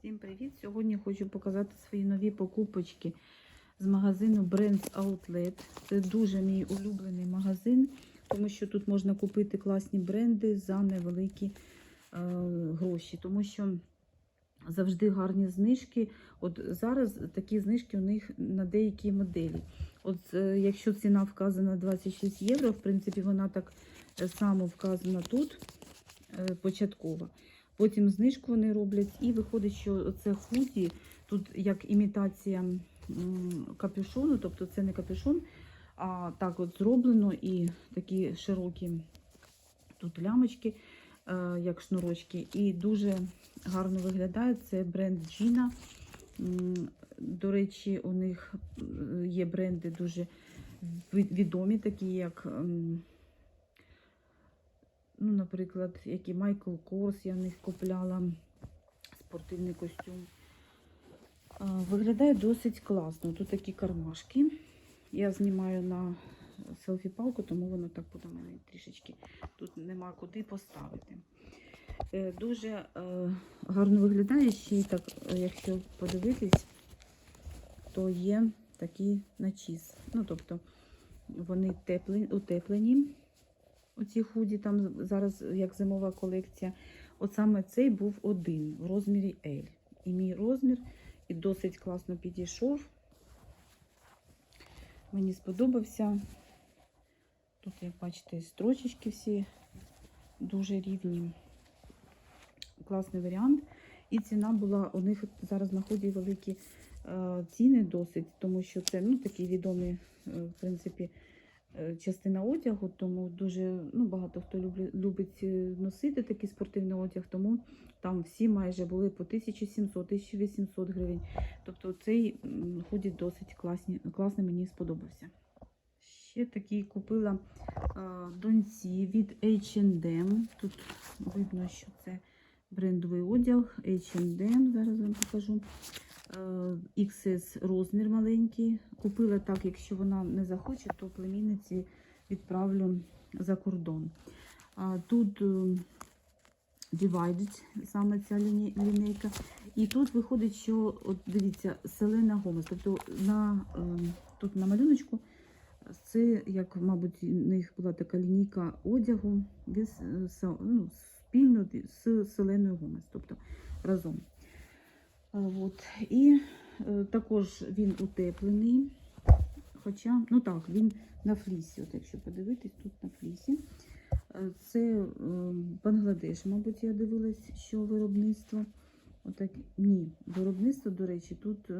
Всім привіт! Сьогодні хочу показати свої нові покупочки з магазину Brands Outlet. Це дуже мій улюблений магазин, тому що тут можна купити класні бренди за невеликі е, гроші, тому що завжди гарні знижки. От зараз такі знижки у них на деякі моделі. От е, якщо ціна вказана 26 євро, в принципі, вона так само вказана тут е, початкова. Потім знижку вони роблять, і виходить, що це худі, тут як імітація капюшону, тобто це не капюшон, а так от зроблено і такі широкі тут лямочки, е, як шнурочки, і дуже гарно виглядає. Це бренд Gina. До речі, у них е, є бренди дуже відомі, такі як. Ну, наприклад, які Майкл Корс, я в них купляла спортивний костюм. Виглядає досить класно. Тут такі кармашки. Я знімаю на селфі-палку, тому воно так буде в мене трішечки. Тут нема куди поставити. Е, Дуже е, гарно виглядає ще й так, е, якщо подивитись, то є такий начіс. Ну, тобто вони теплі, утеплені. Оці худі, там зараз як зимова колекція. От саме цей був один в розмірі L. І мій розмір і досить класно підійшов. Мені сподобався. Тут, як бачите, строчечки всі дуже рівні. Класний варіант. І ціна була, у них зараз на ході великі е, ціни досить, тому що це ну, такі відомі, е, в принципі, е, частина одягу, тому дуже ну, багато хто любить е, носити такий спортивний одяг, тому там всі майже були по 1700-1800 гривень. Тобто цей м, досить класні, класний, мені сподобався. Ще такий купила е, доньці від H&M. Тут видно, що це брендовий одяг H&M, зараз вам покажу. Е, XS розмір маленький. Купила так, якщо вона не захоче, то племінниці відправлю за кордон. Тут е, Divided, саме ця лінійка. І тут виходить, що от дивіться, селена гомес. Тобто на, е, тут на малюночку це, як, мабуть, у них була така лінійка одягу е, ну, спільно з селеною гомес, тобто разом. От. І е, також він утеплений. Хоча, ну так, він на флісі. От якщо подивитись, тут на флісі. Е, Це е, Бангладеш, мабуть, я дивилась, що виробництво. Отак, ні, виробництво, до речі, тут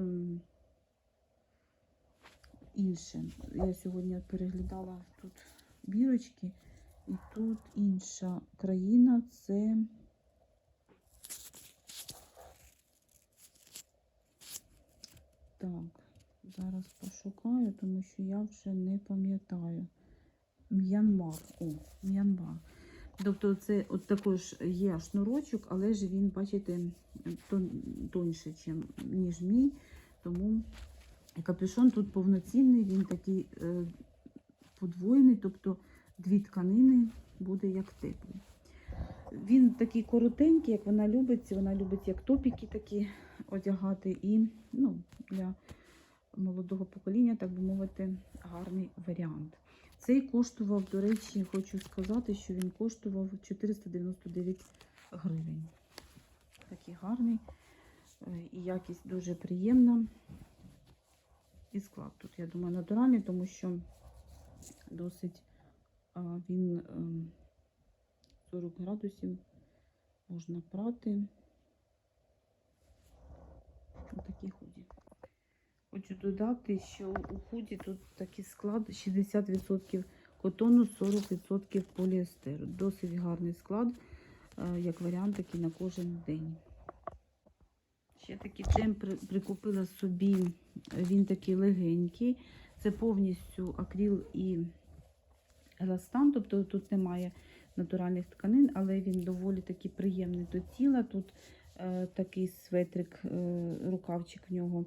інше. Я сьогодні переглядала тут бірочки, і тут інша країна це. Так, зараз пошукаю, тому що я вже не пам'ятаю. М'янмар. О, М'янмар. Тобто це от також є шнурочок, але ж він, бачите, тон, тоньше, ніж мій. Тому капюшон тут повноцінний, він такий е, подвоєний, тобто дві тканини буде як теплий. Він такий коротенький, як вона любить. Вона любить як топіки такі одягати. І ну, для молодого покоління, так би мовити, гарний варіант. Цей коштував, до речі, хочу сказати, що він коштував 499 гривень. Такий гарний е, і якість дуже приємна. І склад тут, я думаю, натуральний, тому що досить він ем, 40 градусів можна прати. Отакі худі. Хочу додати, що у худі тут такий склад 60% котону, 40% поліестеру. Досить гарний склад, е, як варіант такий на кожен день. Ще такий джем прикупила собі, він такий легенький. Це повністю акріл і еластан, тобто тут немає натуральних тканин, але він доволі такий приємний до тіла. Тут е, такий светрик, е, рукавчик в нього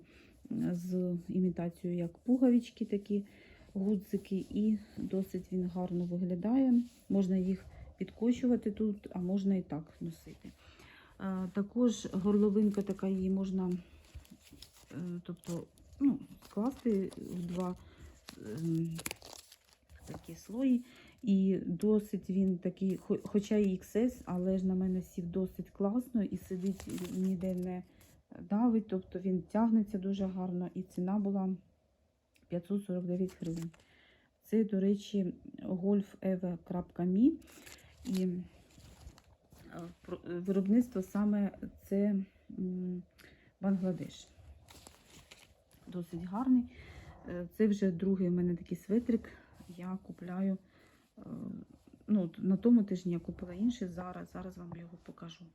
е, з імітацією як пуговички, такі гудзики, і досить він гарно виглядає. Можна їх підкочувати тут, а можна і так носити. Е, Також горловинка така її можна е, тобто, ну, скласти в два ем, такі слої. І досить він такий, хоча і XS, але ж на мене сів досить класно і сидить ніде не давить, тобто він тягнеться дуже гарно, і ціна була 549 гривень. Це, до речі, golfev.me і е, е, виробництво саме це Бангладеш. Досить гарний. Е, Це вже другий у мене такий светрик. Я купляю. Ну, на тому тижні я купила інший. Зараз, зараз вам його покажу.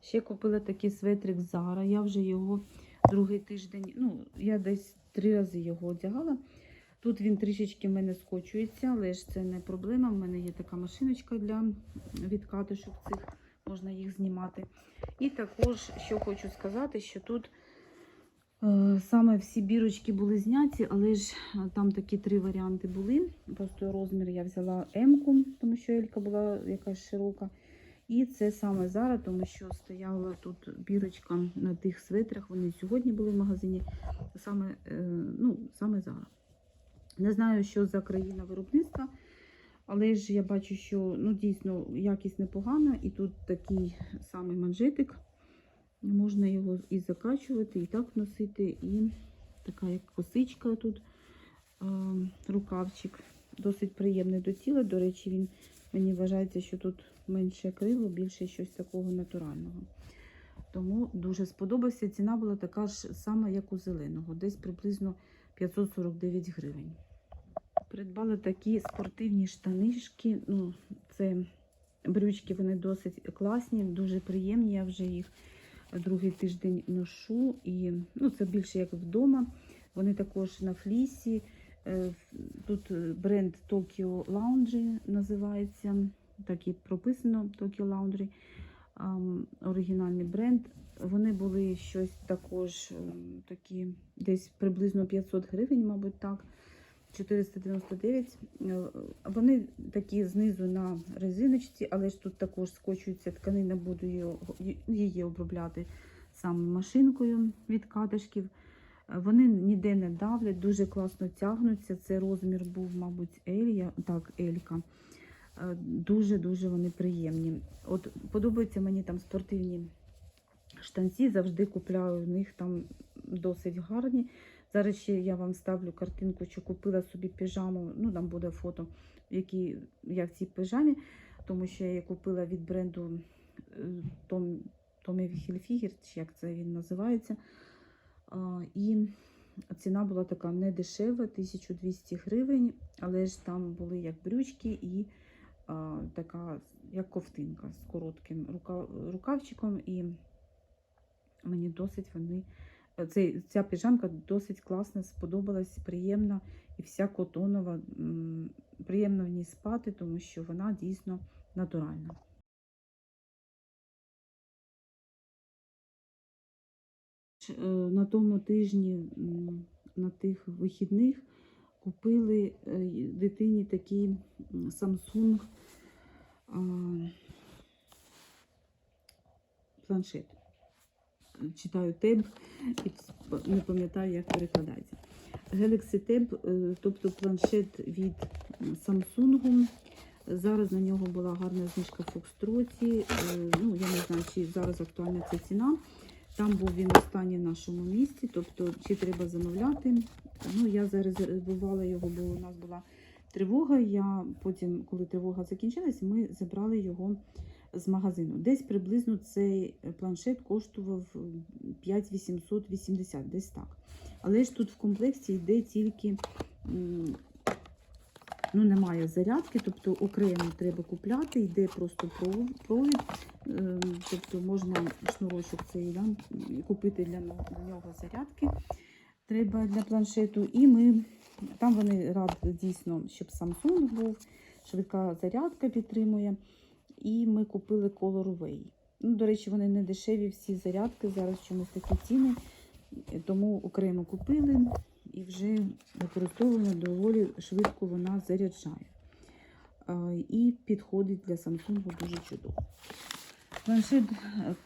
Ще купила такий светрик Zara. Я вже його другий тиждень, ну, я десь три рази його одягала. Тут він трішечки в мене скочується, але ж це не проблема. У мене є така машиночка для відкатишок цих, можна їх знімати. І також, що хочу сказати, що тут саме всі бірочки були зняті, але ж е, там такі три варіанти були. Просто розмір я взяла М-ку, тому що Елька була якась широка. І це саме зараз, тому що стояла тут бірочка на тих светрах. Вони сьогодні були в магазині. Саме, е, ну, саме зараз. Не знаю, що за країна виробництва, але ж я бачу, що ну, дійсно якість непогана. І тут такий самий манжетик. Можна його і закачувати, і так носити, і така як косичка тут, рукавчик. Досить приємний до тіла. До речі, він мені вважається, що тут менше крило, більше щось такого натурального. Тому дуже сподобався. Ціна була така ж сама, як у зеленого, десь приблизно 549 гривень. Придбала такі спортивні штанишки. Ну, це брючки, вони досить класні, дуже приємні. Я вже їх другий тиждень ношу. І ну, це більше як вдома. Вони також на флісі. Е, Тут бренд Tokyo Laundry називається. Так і прописано Tokyo Laundry. Оригінальний бренд. Вони були щось також ем, такі, десь приблизно 500 гривень, мабуть, так. 499. Е, Вони такі знизу на резиночці, але ж тут також скочується тканина, буду її, обробляти саме машинкою від катишків. Е, Вони ніде не давлять, дуже класно тягнуться. Це розмір був, мабуть, Ель, так, Елька. Е, Дуже-дуже вони приємні. От подобаються мені там спортивні штанці, завжди купляю в них там досить гарні. Зараз ще я вам ставлю картинку, що купила собі піжаму. Ну, там буде фото, в якій я в цій піжамі, тому що я її купила від бренду е, Tom, Tommy Hilfiger, чи як це він називається. І ціна була така не дешева, 1200 гривень, але ж там були як брючки і така, як ковтинка з коротким рука, рукавчиком. І мені досить вони. Цей, ця піжамка досить класна, сподобалась, приємна і вся котонова. Приємно в ній спати, тому що вона дійсно натуральна. Е, На тому тижні, на тих вихідних, купили е, дитині такий Samsung планшет. Читаю Tab і не пам'ятаю, як перекладається. Galaxy Tab, е, тобто планшет від Samsung. Зараз на нього була гарна знижка в Фокстроті. Е, Ну, я не знаю, чи зараз актуальна ця ціна. Там був він останній в нашому місті, тобто чи треба замовляти. Ну, я зарезервувала його, бо у нас була тривога. Я потім, коли тривога закінчилась, ми забрали його з магазину. Десь приблизно цей планшет коштував 5880, десь так. Але ж тут в комплекті йде тільки. Ну, немає зарядки, тобто окремо треба купляти, йде просто провід, е, тобто можна шнурочок цей да, купити для нього зарядки. Треба для планшету. І ми там вони радили дійсно, щоб Samsung був, швидка зарядка підтримує. І ми купили Colorway. Ну, до речі, вони не дешеві всі зарядки, зараз чомусь такі ціни. Тому окремо купили і вже використовуємо доволі швидко вона заряджає. І підходить для Samsung дуже чудово. Планшет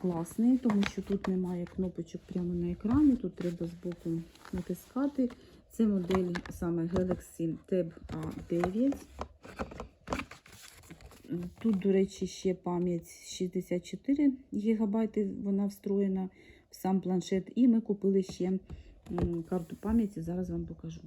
класний, тому що тут немає кнопочок прямо на екрані, тут треба збоку натискати. Це модель саме Galaxy Tab A9. Тут, до речі, ще пам'ять 64 ГБ, вона встроєна в сам планшет. І ми купили ще карту пам'яті, зараз вам покажу.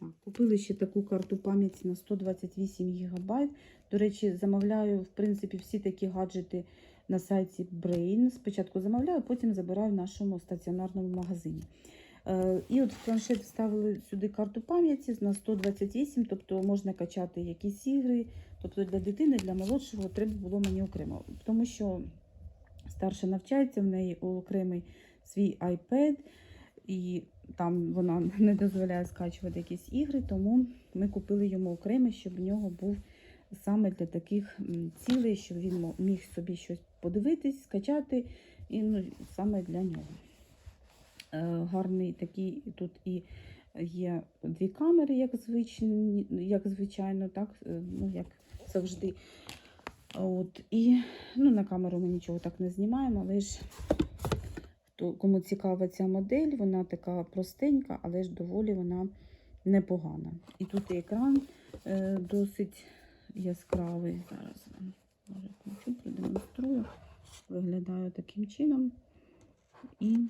Так, купили ще таку карту пам'яті на 128 ГБ. До речі, замовляю, в принципі, всі такі гаджети на сайті Brain. Спочатку замовляю, потім забираю в нашому стаціонарному магазині. Е, І от в планшет вставили сюди карту пам'яті на 128, тобто можна качати якісь ігри. Тобто для дитини, для молодшого треба було мені окремо. Тому що старша навчається, в неї окремий свій iPad, і там вона не дозволяє скачувати якісь ігри, тому ми купили йому окремий, щоб в нього був саме для таких цілей, щоб він міг собі щось подивитись, скачати, і ну, саме для нього. Е, Гарний такий тут і є дві камери, як, звичні, як звичайно, так, е, ну, як завжди. От, і ну, на камеру ми нічого так не знімаємо, але ж хто, кому цікава ця модель, вона така простенька, але ж доволі вона непогана. І тут екран е, досить яскравий. Зараз вам може включу, продемонструю. Виглядає таким чином. І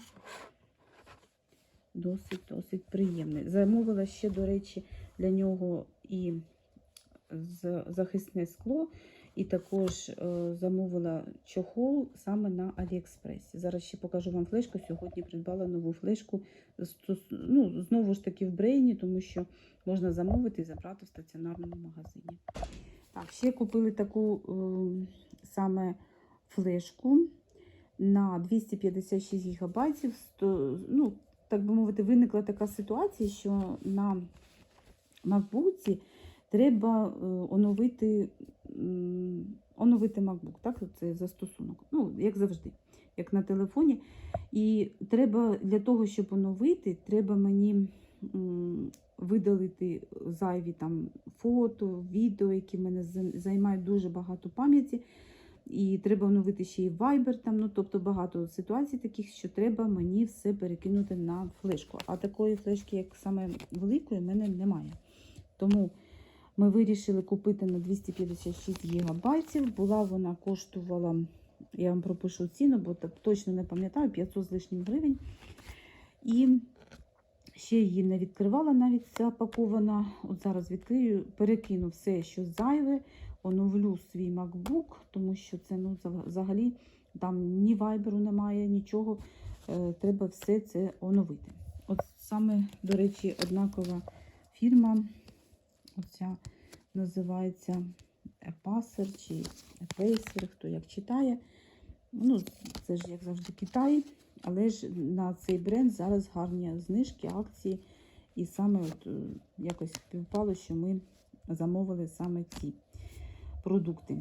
досить досить приємний. Замовила ще, до речі, для нього і захисне скло, і також е, замовила чохол саме на Аліекспресі. Зараз ще покажу вам флешку. Сьогодні придбала нову флешку. Ну, знову ж таки в брейні, тому що можна замовити і забрати в стаціонарному магазині. Так, ще купили таку е, саме флешку на 256 ГБ. Ну, так би мовити, виникла така ситуація, що на MacBook треба е, оновити, оновити MacBook, так? Це застосунок. Ну, як завжди, як на телефоні. І треба для того, щоб оновити, треба мені видалити зайві там фото, відео, які мене займають дуже багато пам'яті. І треба оновити ще і Viber, там, ну, тобто багато ситуацій таких, що треба мені все перекинути на флешку. А такої флешки, як саме великої, в мене немає. Тому ми вирішили купити на 256 ГБ. Була вона коштувала, я вам пропишу ціну, бо точно не пам'ятаю, 500 з лишнім гривень. І ще її не відкривала, навіть запакована. От зараз відкрию, перекину все, що зайве, оновлю свій MacBook, тому що це ну, взагалі там ні вайберу немає, нічого. Е, треба все це оновити. От саме, до речі, однакова фірма. Оця називається Epasser чи Epacer, хто як читає. Ну, це ж, як завжди, Китай, але ж на цей бренд зараз гарні знижки, акції. І саме от, е, якось співпало, що ми замовили саме ці продукти.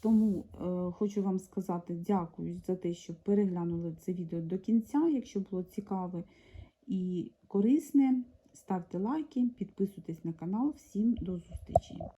Тому е, хочу вам сказати дякую за те, що переглянули це відео до кінця. Якщо було цікаве і корисне, ставте лайки, підписуйтесь на канал. Всім до зустрічі!